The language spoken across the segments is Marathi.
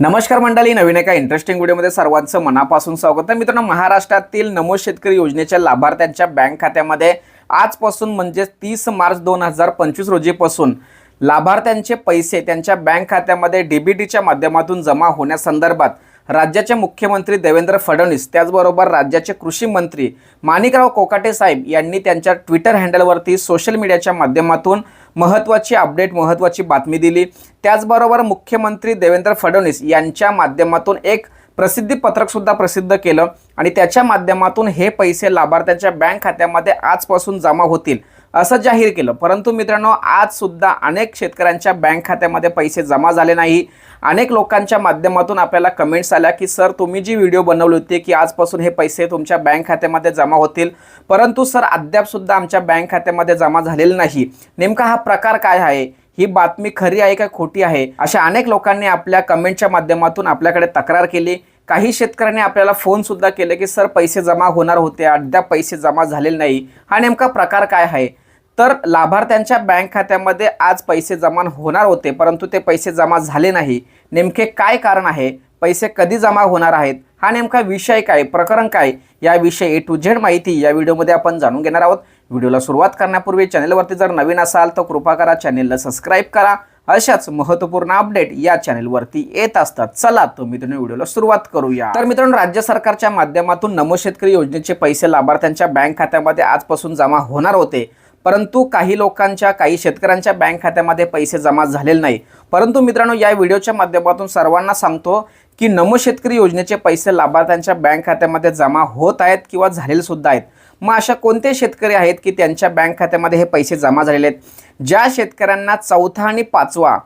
नमस्कार मंडळी नवीन एका इंटरेस्टिंग व्हिडिओमध्ये सर्वांचं मनापासून स्वागत. आहे मित्रांनो महाराष्ट्रातील नमो शेतकरी योजनेच्या लाभार्थ्यांच्या बँक खात्यामध्ये आजपासून म्हणजे तीस मार्च दोन हजार पंचवीस रोजीपासून लाभार्थ्यांचे पैसे त्यांच्या बँक खात्यामध्ये डीबीटीच्या माध्यमातून जमा होण्यासंदर्भात राज्याचे मुख्यमंत्री देवेंद्र फडणवीस त्याचबरोबर राज्याचे कृषी मंत्री माणिकराव कोकाटे साहेब यांनी त्यांच्या ट्विटर हँडलवरती सोशल मीडियाच्या माध्यमातून महत्त्वाची अपडेट महत्त्वाची बातमी दिली. त्याचबरोबर मुख्यमंत्री देवेंद्र फडणवीस यांच्या माध्यमातून एक प्रसिद्धी पत्रकसुद्धा प्रसिद्ध केलं आणि त्याच्या माध्यमातून हे पैसे लाभार्थ्यांच्या बँक खात्यामध्ये आजपासून जमा होतील. असं जाहीर केलं. परंतु मित्रांनो आज सुद्धा अनेक शेतकऱ्यांच्या बँक खात्यामध्ये पैसे जमा झाले नाही. अनेक लोकांच्या माध्यमातून आपल्याला कमेंट्स आल्या की सर तुम्ही जी व्हिडिओ बनवली होती की आजपासून हे पैसे तुमच्या बँक खात्यामध्ये जमा होतील. परंतु सर अद्यापसुद्धा आमच्या बँक खात्यामध्ये जमा झालेलं नाही. नेमका हा प्रकार काय आहे? ही बातमी खरी आहे का खोटी आहे? अशा अनेक लोकांनी आपल्या कमेंटच्या माध्यमातून आपल्याकडे तक्रार केली. काही शेतकऱ्यांनी आपल्याला फोनसुद्धा केले की सर पैसे जमा होणार होते. अद्याप पैसे जमा झालेले नाही. हा नेमका प्रकार काय आहे? तर लाभार्थ्यांच्या बँक खात्यामध्ये आज पैसे जमा होणार होते परंतु ते पैसे जमा झाले नाही. नेमके काय कारण आहे? पैसे कधी जमा होणार आहेत? हा नेमका विषय काय प्रकरण काय? याविषयी ए टू झेड माहिती या व्हिडिओमध्ये आपण जाणून घेणार आहोत. व्हिडिओला सुरुवात करण्यापूर्वी चॅनलवरती जर नवीन असाल तर कृपा करा चॅनेलला सबस्क्राईब करा. अशाच महत्त्वपूर्ण अपडेट या चॅनेलवरती येत असतात. चला तर मित्रांनो व्हिडिओला सुरुवात करूया. तर मित्रांनो राज्य सरकारच्या माध्यमातून नमो शेतकरी योजनेचे पैसे लाभार्थ्यांच्या बँक खात्यामध्ये आजपासून जमा होणार होते. परंतु काही लोकांच्या काही शेतकऱ्यांच्या बँक खात्यामध्ये पैसे जमा झालेले नाही. परंतु मित्रांनो या व्हिडिओच्या माध्यमातून सर्वांना सांगतो की नमो शेतकरी योजनेचे पैसे लाभार्थ्यांच्या बँक खात्यामध्ये जमा होत आहेत किंवा झालेले सुद्धा आहेत. मग अशा कोणते शेतकरी आहेत की त्यांच्या बँक खात्यामध्ये हे पैसे जमा झालेले आहेत? ज्या शेतकऱ्यांना चौथा आणि पाचवा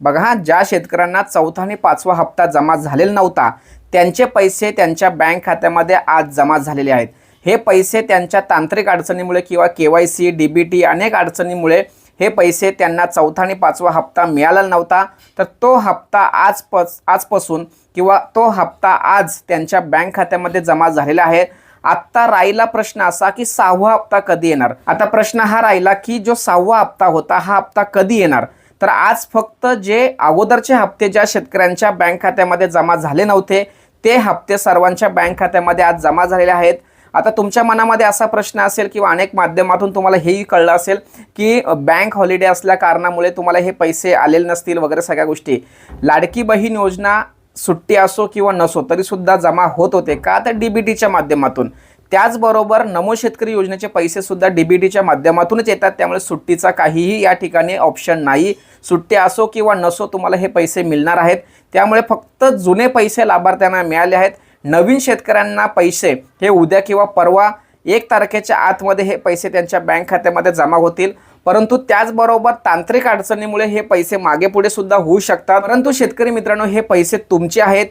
बघा ज्या शेतकऱ्यांना चौथा आणि पाचवा हप्ता जमा झालेला नव्हता त्यांचे पैसे त्यांच्या बँक खात्यामध्ये आज जमा झालेले आहेत. हे पैसे त्यांच्या तांत्रिक अडचणीमुळे किंवा K Y C D B T अनेक अडचणीमुळे हे पैसे त्यांना चौथा आणि पाचवा हप्ता मिळाला नव्हता. तर तो हप्ता आज प आजपासून किंवा तो हप्ता आज त्यांच्या बँक खात्यामध्ये जमा झालेला आहे. आत्ता राहिला प्रश्न असा की सहावा हप्ता कधी येणार? आता प्रश्न हा राहिला की जो सहावा हप्ता होता हा हप्ता कधी येणार? तर आज फक्त जे अगोदरचे हप्ते ज्या शेतकऱ्यांच्या बँक खात्यामध्ये जमा झाले नव्हते ते हप्ते सर्वांच्या बँक खात्यामध्ये आज जमा झालेले आहेत. आता तुमच्या मनामध्ये असा प्रश्न असेल किंवा अनेक माध्यमातून तुम्हाला हेही कळलं असेल की बँक हॉलिडे असल्या कारणामुळे तुम्हाला हे पैसे आलेले नसतील वगैरे सगळ्या गोष्टी. लाडकी बहीण योजना सुट्टी असो किंवा नसो तरीसुद्धा जमा होत होते का? तर डी बी टीच्या माध्यमातून. त्याचबरोबर नमो शेतकरी योजनेचे पैसेसुद्धा डी बी टीच्या माध्यमातूनच येतात त्यामुळे सुट्टीचा काहीही या ठिकाणी ऑप्शन नाही. सुट्टी असो किंवा नसो तुम्हाला हे पैसे मिळणार आहेत. त्यामुळे फक्त जुने पैसे लाभार्थ्यांना मिळाले आहेत. नवीन शेतकऱ्यांना पैसे हे उद्या किंवा परवा एक तारखेच्या आतमध्ये हे पैसे त्यांच्या बँक खात्यामध्ये जमा होतील. परंतु त्याचबरोबर तांत्रिक अडचणीमुळे हे पैसे मागे पुढे सुद्धा होऊ शकतात. परंतु शेतकरी मित्रांनो हे पैसे तुमचे आहेत.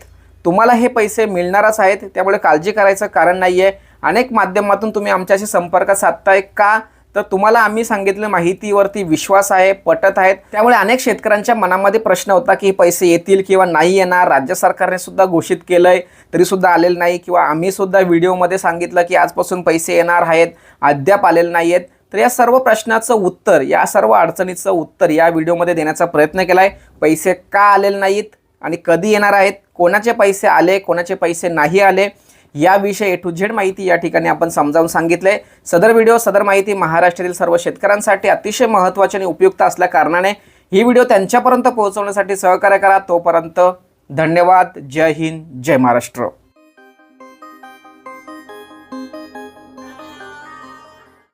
तुम्हाला हे पैसे मिळणारच आहेत. त्यामुळे काळजी करायचं कारण नाही आहे अनेक माध्यमातून तुम्ही आमच्याशी संपर्क साधताय का? तर तुम्हाला आम्ही सांगितलं माहितीवरती विश्वास आहे पटत आहेत. त्यामुळे अनेक शेतकऱ्यांच्या मनामध्ये प्रश्न होता की पैसे येतील किंवा नाही येणार. राज्य सरकारने सुद्धा घोषित केलंय तरी सुद्धा आलेलं नाही. किंवा आम्ही सुद्धा व्हिडिओमध्ये सांगितलं की आजपासून पैसे येणार आहेत अद्याप आलेले नाही आहेत. तर या सर्व प्रश्नाचं उत्तर या सर्व अडचणीचं उत्तर या व्हिडिओमध्ये देण्याचा प्रयत्न केला आहे पैसे का आलेले नाहीत आणि कधी येणार आहेत? कोणाचे पैसे आले कोणाचे पैसे नाही आले? याविषयी ए टू झेड माहिती या ठिकाणी आपण समजावून सांगितले सदर व्हिडिओ सदर माहिती महाराष्ट्रातील सर्व शेतकऱ्यांसाठी अतिशय महत्त्वाची आणि उपयुक्त असल्या कारणाने ही व्हिडिओ त्यांच्यापर्यंत पोहोचवण्यासाठी सहकार्य करा. तोपर्यंत धन्यवाद. जय हिंद. जय महाराष्ट्र.